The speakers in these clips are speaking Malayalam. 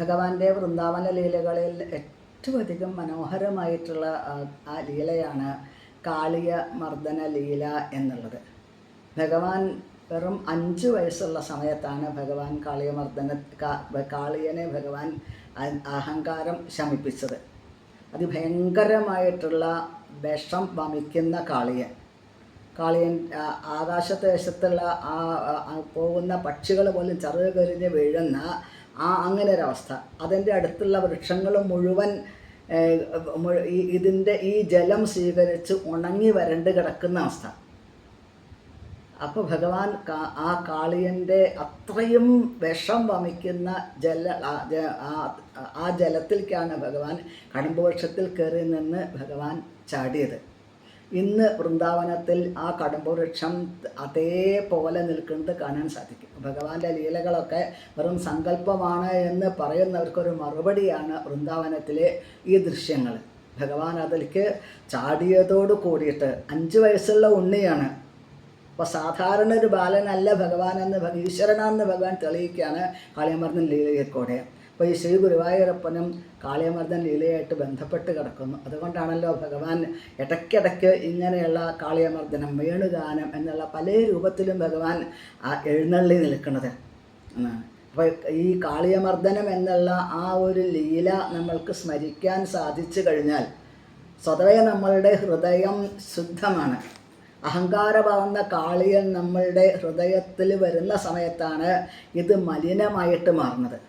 ഭഗവാന്റെ വൃന്ദാവന ലീലകളിൽ ഏറ്റവും അധികം മനോഹരമായിട്ടുള്ള ആ- ലീലയാണ് കാളിയ മർദ്ദന ലീല എന്നുള്ളത്. ഭഗവാൻ വെറും അഞ്ച് വയസ്സുള്ള സമയത്താണ് ഭഗവാൻ കാളിയമർദ്ദന കാളിയനെ ഭഗവാൻ അഹങ്കാരം ശമിപ്പിച്ചത്. അതിഭയങ്കരമായിട്ടുള്ള വിഷം വമിക്കുന്ന കാളിയൻ. കാളിയൻ ആകാശദേശത്തുള്ള ആ പോകുന്ന പക്ഷികൾ പോലും ചെറുകരിഞ്ഞ് വീഴുന്ന ആ അങ്ങനെ ഒരവസ്ഥ അതിന്റെ അടുത്തുള്ള വൃക്ഷങ്ങൾ മുഴുവൻ ഇതിന്റെ ഈ ജലം സ്വീകരിച്ച് ഉണങ്ങി വരണ്ട് കിടക്കുന്ന അവസ്ഥ. അപ്പോൾ ഭഗവാൻ ആ കാളിയന്റെ അത്രയും വിഷം വമിക്കുന്ന ജല ആ ജലത്തിലേക്കാണ് ഭഗവാൻ കടമ്പുവൃക്ഷത്തിൽ കയറി നിന്ന് ഭഗവാൻ ചാടിയത്. ഇന്ന് വൃന്ദാവനത്തിൽ ആ കടമ്പുവൃക്ഷം അതേപോലെ നിൽക്കുന്നത് കാണാൻ സാധിക്കും. ഭഗവാന്റെ ലീലകളൊക്കെ വെറും സങ്കല്പമാണ് എന്ന് പറയുന്നവർക്കൊരു മറുപടിയാണ് വൃന്ദാവനത്തിലെ ഈ ദൃശ്യങ്ങൾ. ഭഗവാൻ അതിലേക്ക് ചാടിയതോട് കൂടിയിട്ട് അഞ്ച് വയസ്സുള്ള ഉണ്ണിയാണ്. അപ്പോൾ സാധാരണ ഒരു ബാലനല്ല ഭഗവാൻ എന്ന് ഭഗ- ഈശ്വരനാണെന്ന് ഭഗവാൻ തെളിയിക്കുകയാണ് കളിയമർന്ന ലീലയിൽ കൂടെ അപ്പോൾ ഈ ശ്രീ ഗുരുവായൂരപ്പനും കാളിയമർദ്ദൻ ലീലയായിട്ട് ബന്ധപ്പെട്ട് കിടക്കുന്നു. അതുകൊണ്ടാണല്ലോ ഭഗവാൻ ഇടയ്ക്കിടയ്ക്ക് ഇങ്ങനെയുള്ള കാളിയമർദ്ദനം വേണുഗാനം എന്നുള്ള പല രൂപത്തിലും ഭഗവാൻ എഴുന്നള്ളി നിൽക്കുന്നത്. എന്നാണ് അപ്പോൾ ഈ കാളിയമർദ്ദനം എന്നുള്ള ആ ഒരു ലീല നമ്മൾക്ക് സ്മരിക്കാൻ സാധിച്ചു കഴിഞ്ഞാൽ സ്വതവേ നമ്മളുടെ ഹൃദയം ശുദ്ധമാണ്. അഹങ്കാരമാവുന്ന കാളിയൻ നമ്മളുടെ ഹൃദയത്തിൽ വരുന്ന സമയത്താണ് ഇത് മലിനമായിട്ട് മാറുന്നത്.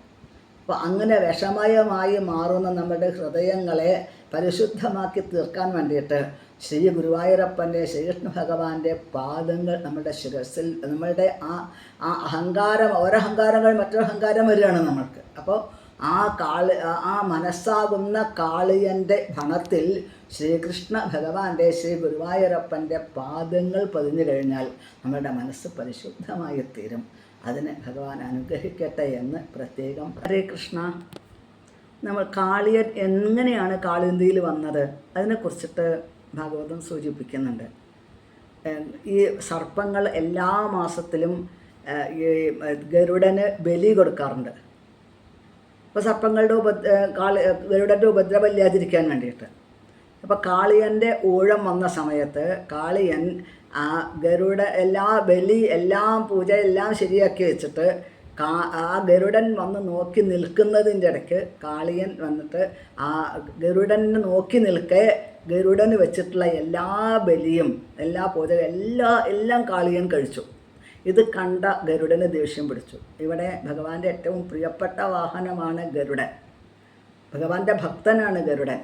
അപ്പോൾ അങ്ങനെ വിഷമയമായി മാറുന്ന നമ്മുടെ ഹൃദയങ്ങളെ പരിശുദ്ധമാക്കി തീർക്കാൻ വേണ്ടിയിട്ട് ശ്രീ ഗുരുവായൂരപ്പന്റെ ശ്രീകൃഷ്ണ ഭഗവാന്റെ പാദങ്ങൾ നമ്മുടെ ശിരസിൽ നമ്മളുടെ ആ ആ അഹങ്കാരം ഓരഹങ്കാരങ്ങൾ മറ്റൊരു അഹങ്കാരം വരികയാണ് നമ്മൾക്ക്. അപ്പോൾ ആ കാളി ആ- മനസ്സാകുന്ന കാളിയന്റെ ഭണത്തിൽ ശ്രീകൃഷ്ണ ഭഗവാന്റെ ശ്രീ ഗുരുവായൂരപ്പന്റെ പാദങ്ങൾ പതിഞ്ഞു കഴിഞ്ഞാൽ നമ്മുടെ മനസ്സ് പരിശുദ്ധമായി തീരും. അതിന് ഭഗവാൻ അനുഗ്രഹിക്കട്ടെ എന്ന് പ്രത്യേകം ഹരേ കൃഷ്ണ. നമ്മൾ കാളിയൻ എങ്ങനെയാണ് കാളിന്തിയിൽ വന്നത്? അതിനെക്കുറിച്ചിട്ട് ഭാഗവതം സൂചിപ്പിക്കുന്നുണ്ട്. ഈ സർപ്പങ്ങൾ എല്ലാ മാസത്തിലും ഈ ഗരുഡന് ബലി കൊടുക്കാറുണ്ട്. അപ്പോൾ സർപ്പങ്ങളുടെ ഉപ കാളി ഗരുഡന്റെ ഉപദ്രവം ഇല്ലാതിരിക്കാൻ വേണ്ടിയിട്ട്. അപ്പോൾ കാളിയന്റെ ഊഴം വന്ന സമയത്ത് കാളിയൻ ആ ഗരുഡ എല്ലാ ബലി എല്ലാം പൂജ എല്ലാം ശരിയാക്കി വെച്ചിട്ട് കാ ആ ഗരുഡൻ വന്ന് നോക്കി നിൽക്കുന്നതിന്റെ ഇടയ്ക്ക് കാളിയൻ വന്നിട്ട് ആ ഗരുഡനെ നോക്കി നിൽക്കെ ഗരുഡന് വെച്ചിട്ടുള്ള എല്ലാ ബലിയും എല്ലാ പൂജ എല്ലാ എല്ലാം കാളിയൻ കഴിച്ചു. ഇത് കണ്ട ഗരുഡന് ദേഷ്യം പിടിച്ചു. ഇവിടെ ഭഗവാന്റെ ഏറ്റവും പ്രിയപ്പെട്ട വാഹനമാണ് ഗരുഡൻ. ഭഗവാന്റെ ഭക്തനാണ് ഗരുഡൻ.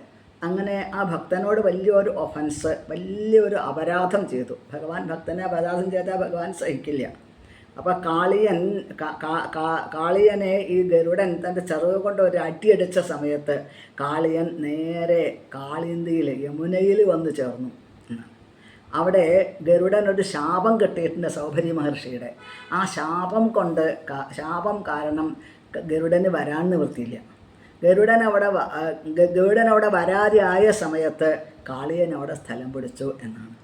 അങ്ങനെ ആ ഭക്തനോട് വലിയൊരു ഒഫൻസ് വലിയൊരു അപരാധം ചെയ്തു. ഭഗവാൻ ഭക്തനെ അപരാധം ചെയ്താൽ ഭഗവാൻ സഹിക്കില്ല. അപ്പോൾ കാളിയൻ കാളിയനെ ഈ ഗരുഡൻ തന്റെ ചെറുവ് കൊണ്ട് ഒരു അടിയടിച്ച സമയത്ത് കാളിയൻ നേരെ കാളിന്തിയിൽ യമുനയിൽ വന്ന് ചേർന്നു. അവിടെ ഗരുഡൻ ഒരു ശാപം കെട്ടിയിട്ടുണ്ട് സൗഭരി മഹർഷിയുടെ. ആ ശാപം കൊണ്ട് ശാപം കാരണം ഗരുഡന് വരാൻ നിവൃത്തിയില്ല. ഗരുഡൻ അവിടെ ഗരുഡൻ അവിടെ വരാതെ ആയ സമയത്ത് കാളിയൻ അവിടെ സ്ഥലം പിടിച്ചു എന്നാണ്.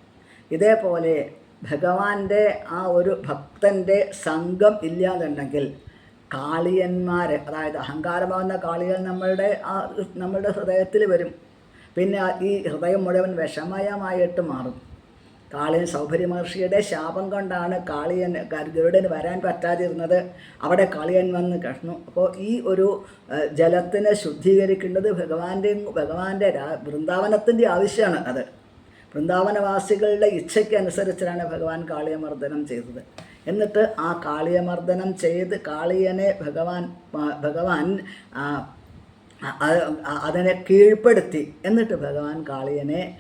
ഇതേപോലെ ഭഗവാന്റെ ആ ഒരു ഭക്തന്റെ സംഘം ഇല്ലാതുണ്ടെങ്കിൽ കാളിയന്മാർ അതായത് അഹങ്കാരമാവുന്ന കാളികൾ നമ്മളുടെ ആ നമ്മളുടെ ഹൃദയത്തിൽ വരും. പിന്നെ ഈ ഹൃദയം മുഴുവൻ വിഷമയമായിട്ട് മാറും. കാളിയൻ സൗഭര്യ മഹർഷിയുടെ ശാപം കൊണ്ടാണ് കാളിയൻ ഗരുഡന് വരാൻ പറ്റാതിരുന്നത്. അവിടെ കാളിയൻ വന്ന് കഷ്ണു. അപ്പോൾ ഈ ഒരു ജലത്തിനെ ശുദ്ധീകരിക്കേണ്ടത് ഭഗവാന്റെ രാ- വൃന്ദാവനത്തിന്റെ ആവശ്യമാണ് അത്. വൃന്ദാവനവാസികളുടെ ഇച്ഛയ്ക്കനുസരിച്ചാണ് ഭഗവാൻ കാളിയമർദ്ദനം ചെയ്തത്. എന്നിട്ട് ആ കാളിയമർദ്ദനം ചെയ്ത് കാളിയനെ ഭഗവാൻ ഭഗവാൻ അതിനെ കീഴ്പ്പെടുത്തി. എന്നിട്ട് ഭഗവാൻ കാളിയനെ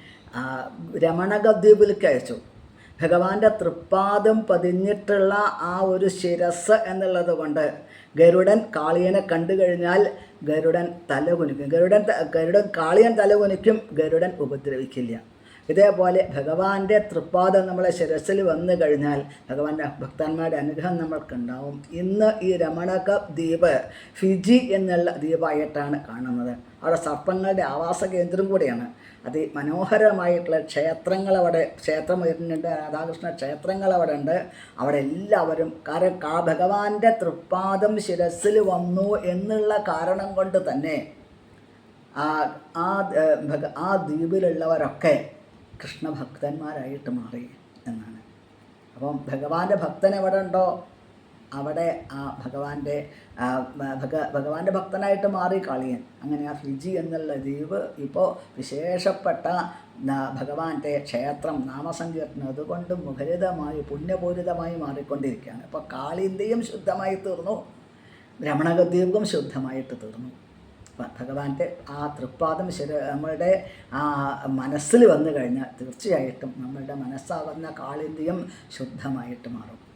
രമണഗദ്വീപിലേക്ക് അയച്ചു. ഭഗവാന്റെ തൃപ്പാദം പതിഞ്ഞിട്ടുള്ള ആ ഒരു ശിരസ് എന്നുള്ളത് കൊണ്ട് ഗരുഡൻ കാളിയനെ കണ്ടു കഴിഞ്ഞാൽ ഗരുഡൻ തല കുനിക്കും. ഗരുഡൻ ഗരുഡൻ കാളിയൻ തല കുനിക്കും ഗരുഡൻ ഉപദ്രവിക്കില്ല. ഇതേപോലെ ഭഗവാന്റെ തൃപ്പാദം നമ്മളെ ശിരസിൽ വന്നു കഴിഞ്ഞാൽ ഭഗവാന്റെ ഭക്തന്മാരുടെ അനുഗ്രഹം നമ്മൾക്കുണ്ടാവും. ഇന്ന് ഈ രമണക ദ്വീപ് ഫിജി എന്നുള്ള ദ്വീപായിട്ടാണ് കാണുന്നത്. അവിടെ സർപ്പങ്ങളുടെ ആവാസ കേന്ദ്രം കൂടിയാണ്. അതിമനോഹരമായിട്ടുള്ള ക്ഷേത്രങ്ങൾ അവിടെ ക്ഷേത്രം വരുന്നുണ്ട് രാധാകൃഷ്ണ ക്ഷേത്രങ്ങൾ അവിടെ ഉണ്ട്. അവിടെ എല്ലാവരും കാരണം കാ ഭഗവാന്റെ തൃപ്പാദം ശിരസിൽ വന്നു എന്നുള്ള കാരണം കൊണ്ട് തന്നെ ആ ആ ആ ദ്വീപിലുള്ളവരൊക്കെ കൃഷ്ണഭക്തന്മാരായിട്ട് മാറി എന്നാണ്. അപ്പം ഭഗവാന്റെ ഭക്തൻ എവിടെ ഉണ്ടോ? അവിടെ ആ ഭഗവാന്റെ ഭഗ ഭഗവാന്റെ ഭക്തനായിട്ട് മാറി കളിയൻ. അങ്ങനെ ആ ഫിജി എന്നുള്ള ദ്വീപ് ഇപ്പോൾ വിശേഷപ്പെട്ട ഭഗവാന്റെ ക്ഷേത്രം നാമസങ്കീർത്തനം അതുകൊണ്ട് മുഖരിതമായി പുണ്യപൂരിതമായി മാറിക്കൊണ്ടിരിക്കുകയാണ്. ഇപ്പോൾ കാളിന്തിയും ശുദ്ധമായി തീർന്നു രമണഗദ്വീപും ശുദ്ധമായിട്ട് തീർന്നു. ഭഗവാന്റെ ആ തൃപ്പാദം ശരി നമ്മളുടെ ആ മനസ്സിൽ വന്നു കഴിഞ്ഞാൽ തീർച്ചയായിട്ടും നമ്മളുടെ മനസ്സാകുന്ന കാളിന്ദ്യം ശുദ്ധമായിട്ട് മാറും.